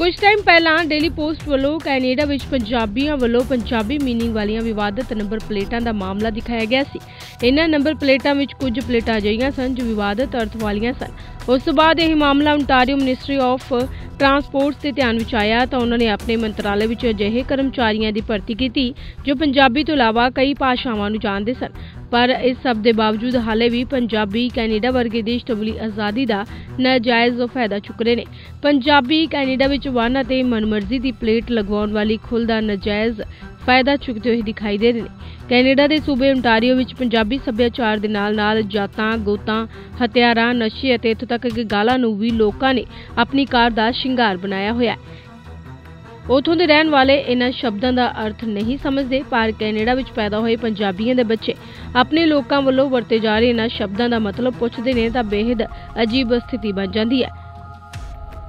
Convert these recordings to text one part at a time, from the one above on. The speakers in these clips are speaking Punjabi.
ਕੁਝ ਟਾਈਮ ਪਹਿਲਾਂ ਡੇਲੀ ਪੋਸਟ ਵੱਲੋਂ ਕੈਨੇਡਾ ਵਿੱਚ ਪੰਜਾਬੀਆਂ ਵੱਲੋਂ ਪੰਜਾਬੀ ਮੀਨਿੰਗ ਵਾਲੀਆਂ ਵਿਵਾਦਤ ਨੰਬਰ ਪਲੇਟਾਂ ਦਾ ਮਾਮਲਾ ਦਿਖਾਇਆ ਗਿਆ ਸੀ। ਇਹਨਾਂ ਨੰਬਰ ਪਲੇਟਾਂ ਵਿੱਚ ਕੁਝ ਪਲੇਟਾਂ ਅਜਿਹੀਆਂ ਸਨ ਜੋ ਵਿਵਾਦਤ ਅਰਥ ਵਾਲੀਆਂ ਸਨ। ਉਸ ਤੋਂ ਬਾਅਦ ਇਹ ਮਾਮਲਾ ontario ਮਿਨਿਸਟਰੀ ਆਫ ਟਰਾਂਸਪੋਰਟਸ ਦੇ ਧਿਆਨ ਵਿੱਚ ਆਇਆ ਤਾਂ ਉਹਨਾਂ ਨੇ ਆਪਣੇ ਮੰਤਰਾਲੇ ਵਿੱਚ ਅਜਿਹੇ ਕਰਮਚਾਰੀਆਂ ਦੀ ਭਰਤੀ ਕੀਤੀ ਜੋ ਪੰਜਾਬੀ ਤੋਂ ਇਲਾਵਾ ਕਈ ਭਾਸ਼ਾਵਾਂ ਨੂੰ ਜਾਣਦੇ ਸਨ। ਪਰ ਇਸ ਸਭ ਦੇ ਬਾਵਜੂਦ ਹਾਲੇ ਵੀ ਪੰਜਾਬੀ ਕੈਨੇਡਾ ਵਰਗੇ ਦੇਸ਼ ਤੋਂ ਆਜ਼ਾਦੀ ਦਾ ਨਾਜਾਇਜ਼ ਫਾਇਦਾ ਚੁੱਕ ਰਹੇ ਨੇ। ਪੰਜਾਬੀ ਕੈਨੇਡਾ ਵਿੱਚ ਵਨ ਅਤੇ ਮਨਮਰਜ਼ੀ ਦੀ ਪਲੇਟ ਲਗਵਾਉਣ ਵਾਲੀ ਖੁੱਲ ਦਾ ਨਾਜਾਇਜ਼ ਫਾਇਦਾ ਚੁੱਕਦੇ ਹੋਏ ਦਿਖਾਈ ਦੇ ਰਹੇ ਨੇ। ਕੈਨੇਡਾ ਦੇ ਸੂਬੇ ਓਨਟਾਰੀਓ ਵਿੱਚ ਪੰਜਾਬੀ ਸੱਭਿਆਚਾਰ ਦੇ ਨਾਲ-ਨਾਲ ਜਾਤਾਂ, ਗੋਤਾਂ, ਹਥਿਆਰਾਂ, ਨਸ਼ੇ ਅਤੇ ਇੱਥੋਂ ਤੱਕ ਕਿ ਗਾਲਾਂ ਨੂੰ ਵੀ ਲੋਕਾਂ ਨੇ ਆਪਣੀ ਕਾਰ ਦਾ ਸ਼ਿੰਗਾਰ ਬਣਾਇਆ ਹੋਇਆ ਹੈ। ਉਥੋਂ ਦੇ ਰਹਿਣ ਵਾਲੇ ਇਹਨਾਂ ਸ਼ਬਦਾਂ ਦਾ ਅਰਥ ਨਹੀਂ ਸਮਝਦੇ, ਪਰ ਕੈਨੇਡਾ ਵਿੱਚ ਪੈਦਾ ਹੋਏ ਪੰਜਾਬੀਆਂ ਦੇ ਬੱਚੇ ਆਪਣੇ ਲੋਕਾਂ ਵੱਲੋਂ ਵਰਤੇ ਜਾ ਰਹੇ ਇਹਨਾਂ ਸ਼ਬਦਾਂ ਦਾ ਮਤਲਬ ਪੁੱਛਦੇ ਨੇ ਤਾਂ ਬੇहद ਅਜੀਬ ਸਥਿਤੀ ਬਣ ਜਾਂਦੀ ਹੈ।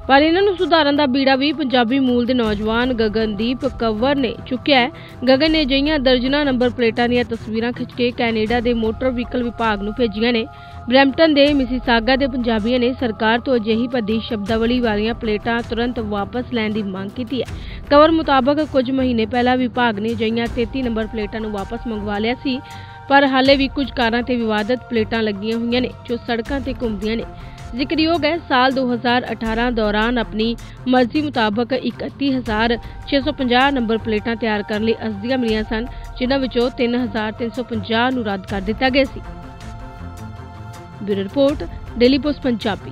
ਪਰ ਇਹਨਾਂ ਨੂੰ ਸੁਧਾਰਨ ਦਾ ਬੀੜਾ ਵੀ ਪੰਜਾਬੀ ਮੂਲ ਦੇ ਨੌਜਵਾਨ ਗਗਨਦੀਪ ਕੰਵਰ ਨੇ ਚੁੱਕਿਆ ਹੈ। ਗਗਨ ਨੇ ਅਜਿਹੀਆਂ ਦਰਜਨਾਂ ਨੰਬਰ ਪਲੇਟਾਂ ਦੀਆਂ ਤਸਵੀਰਾਂ ਖਿੱਚ ਕੇ ਕੈਨੇਡਾ ਦੇ ਮੋਟਰ ਵਹੀਕਲ ਵਿਭਾਗ ਨੂੰ ਭੇਜੀਆਂ ਨੇ। ਬਰੈਂਪਟਨ ਦੇ ਮਿਸੀਸਾਗਾ ਦੇ ਪੰਜਾਬੀਆਂ ਨੇ ਸਰਕਾਰ ਤੋਂ ਅਜਿਹੀ ਭੱਦੀ ਸ਼ਬਦਾਵਲੀ ਵਾਲੀਆਂ ਪਲੇਟਾਂ ਤੁਰੰਤ ਵਾਪਸ ਲੈਣ ਦੀ ਮੰਗ ਕੀਤੀ ਹੈ। ਕਵਰ ਮੁਤਾਬਕ ਕੁਝ ਮਹੀਨੇ ਪਹਿਲਾਂ ਵਿਭਾਗ ਨੇ ਅਜਿਹੀਆਂ 33 ਨੰਬਰ ਪਲੇਟਾਂ ਨੂੰ ਵਾਪਸ ਮੰਗਵਾ ਲਿਆ ਸੀ, ਪਰ ਹਾਲੇ ਵੀ ਕੁਝ ਕਾਰਾਂ ਤੇ ਵਿਵਾਦਤ ਪਲੇਟਾਂ ਲੱਗੀਆਂ ਹੋਈਆਂ ਨੇ, ਜੋ ਸੜਕਾਂ ਤੇ ਘੁੰਮਦੀਆਂ ਨੇ। ਜ਼ਿਕਰਯੋਗ ਹੈ, ਸਾਲ 2018 ਦੌਰਾਨ ਆਪਣੀ ਮਰਜ਼ੀ ਮੁਤਾਬਕ 31650 ਨੰਬਰ ਪਲੇਟਾਂ ਤਿਆਰ ਕਰਨ ਲਈ ਅਰਜ਼ੀਆਂ ਮਿਲੀਆਂ ਸਨ, ਜਿਨ੍ਹਾਂ ਵਿੱਚੋਂ 3350 ਨੂੰ ਰੱਦ ਕਰ ਦਿੱਤਾ ਗਿਆ ਸੀ। Bureau report, daily post, Punjabi.